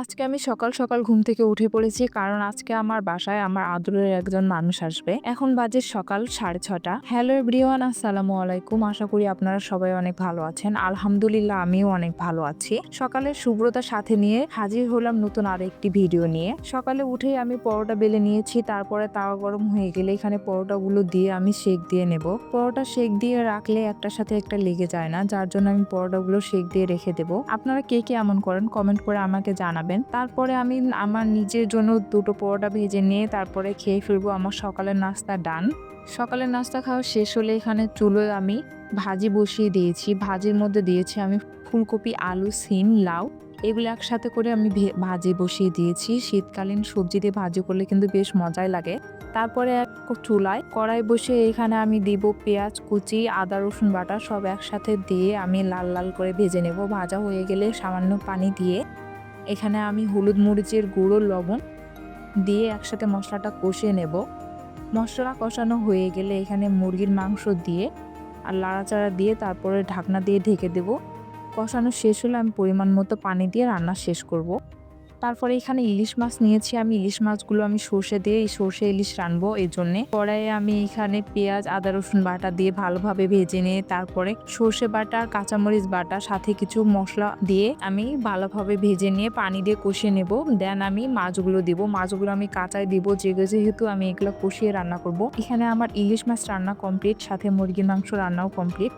আজকে আমি সকাল সকাল ঘুম থেকে উঠে পড়েছি, কারণ আজকে আমার বাসায় আমার আদরের একজন মানুষ আসবে। এখন বাজে সকাল সাড়ে ছটা। হ্যালো এভরিওয়ান, আসসালামু আলাইকুম। আশা করি আপনারা সবাই অনেক ভালো আছেন। আলহামদুলিল্লাহ, আমিও অনেক ভালো আছি। সকালের শুভ্রতা সাথে নিয়ে হাজির হলাম নতুন আর একটি ভিডিও নিয়ে। সকালে উঠেই আমি পরোটা বেলে নিয়েছি, তারপরে তাওয়া গরম হয়ে গেলে এখানে পরোটাগুলো দিয়ে আমি শেক দিয়ে নেব। পরোটা শেক দিয়ে রাখলে একটার সাথে একটা লেগে যায় না, যার জন্য আমি পরোটাগুলো শেক দিয়ে রেখে দেব। আপনারা কে কে এমন করেন, কমেন্ট করে আমাকে জানাবেন তারপরে আমি আমার নিজের জন্য দুটো পরোটা ভেজে নিয়ে তারপরে খেয়ে ফিরবো আমার সকালের নাস্তা ডান। সকালের নাস্তা খাওয়া শেষ হলে এখানে চুলোয় আমি ভাজি বসিয়ে দিয়েছি। ভাজির মধ্যে দিয়েছি আমি ফুলকপি, আলু, সিম, লাউ। এগুলো একসাথে করে আমি ভাজি বসিয়ে দিয়েছি। শীতকালীন সবজি দিয়ে ভাজি করলে কিন্তু বেশ মজাই লাগে। তারপরে এক চুলায় কড়াই বসে এখানে আমি দিব পেঁয়াজ, কুচি, আদা, রসুন বাটা সব একসাথে দিয়ে আমি লাল লাল করে ভেজে নেব। ভাজা হয়ে গেলে সামান্য পানি দিয়ে এখানে আমি হলুদ মরিচের গুঁড়ো, লবণ দিয়ে একসাথে মশলাটা কষিয়ে নেব মশলা কষানো হয়ে গেলে এখানে মুরগির মাংস দিয়ে আর লাড়াচাড়া দিয়ে তারপরে ঢাকনা দিয়ে ঢেকে দেব কষানো শেষ হলে আমি পরিমাণ মতো পানি দিয়ে রান্না শেষ করব। তারপরে এখানে ইলিশ মাছ নিয়েছি। আমি ইলিশ মাছগুলো আমি সর্ষে দিয়ে, এই সর্ষে ইলিশ রানবো এই জন্যে। কড়াইয়ে আমি এখানে পেঁয়াজ, আদা, রসুন বাটা দিয়ে ভালোভাবে ভেজে নিয়ে তারপরে সর্ষে বাটা, কাঁচামরিচ বাটা, সাথে কিছু মশলা দিয়ে আমি ভালোভাবে ভেজে নিয়ে পানি দিয়ে কষিয়ে নেব। দেন আমি মাছগুলো দিব। মাছগুলো আমি কাঁচায় দিব। যেহেতু আমি এগুলো কষিয়ে রান্না করব। এখানে আমার ইলিশ মাছ রান্না কমপ্লিট সাথে মুরগির মাংস রান্নাও কমপ্লিট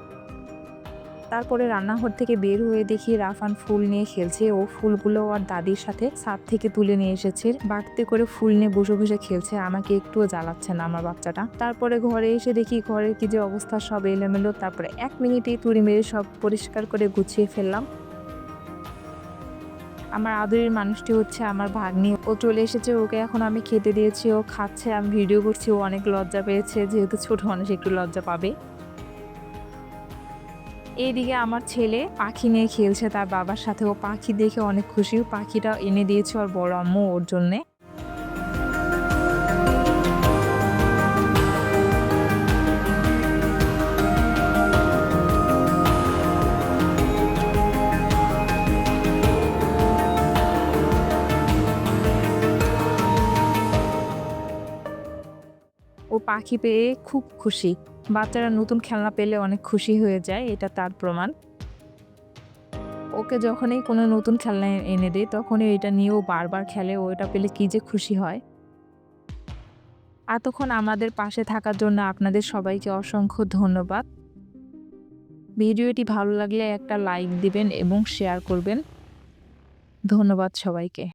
তারপরে রান্নাঘর থেকে বের হয়ে দেখি রাফান ফুল নিয়ে খেলছে। ও ফুলগুলো আর দাদির সাথে ছাদ থেকে তুলে নিয়ে এসেছে। বাড়িতে করে ফুল নিয়ে বসে বসে খেলছে। আমাকে একটুও জ্বালাচ্ছে না আমার বাচ্চাটা। তারপরে ঘরে এসে দেখি ঘরের কি যে অবস্থা, সব এলোমেলো। তারপরে এক মিনিটেই তুড়ি মেরে সব পরিষ্কার করে গুছিয়ে ফেললাম। আমার আদরের মানুষটি হচ্ছে আমার ভাগ্নি। ও চলে এসেছে। ওকে এখন আমি খেতে দিয়েছি। ও খাচ্ছে, আমি ভিডিও করছি। ও অনেক লজ্জা পেয়েছে। যেহেতু ছোট মানুষ একটু লজ্জা পাবে। এইদিকে আমার ছেলে পাখি নিয়ে খেলছে, তার বাবার সাথে ও পাখি দেখে অনেক খুশি। পাখিটা এনে দিয়েছে ওর বড় আম্মু ওর জন্যে। ও পাখি পেয়ে খুব খুশি। বাচ্চারা নতুন খেলনা পেলে অনেক খুশি হয়ে যায়, এটা তার প্রমাণ। ওকে যখনই কোনো নতুন খেলনা এনে দেয়, তখনই এটা নিয়েও বারবার খেলে, ও এটা পেলে কি যে খুশি হয়। এতক্ষণ আমাদের পাশে থাকার জন্য আপনাদের সবাইকে অসংখ্য ধন্যবাদ। ভিডিওটি ভালো লাগলে একটা লাইক দিবেন এবং শেয়ার করবেন। ধন্যবাদ সবাইকে।